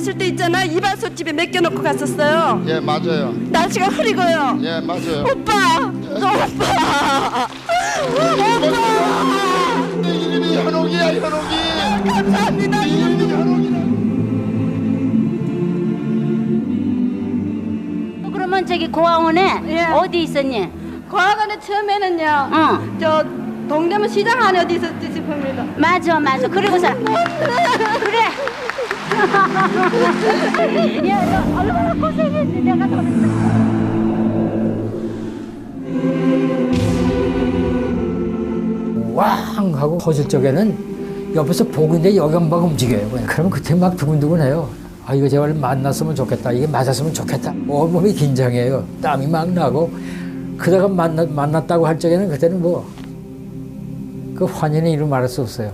오실 때 있잖아 이발소 집에 맡겨놓고 갔었어요. 예 맞아요. 날씨가 흐리고요. 예 맞아요. 오빠, 오빠, 오빠. 내 이름이 현옥이야 현옥이. 감사합니다. 내 이름이 현옥이라. 그러면 저기 고아원에 예. 어디 있었니? 과학원에 처음에는요. 응. 저 동대문 시장 안에 어디 있었지 싶습니다. 맞아 맞아 그리고서 그래 야 너 얼마나 고생했니 내가 더왕 하고 터질 적에는 옆에서 보고 있는데 여기가 막 움직여요. 그러면 그때 막 두근두근해요. 아 이거 제발 만났으면 좋겠다. 이게 맞았으면 좋겠다. 온몸이 긴장해요. 땀이 막 나고 그다가 만났다고 할 적에는 그때는 뭐 그 환연의 이루 말할 수 없어요.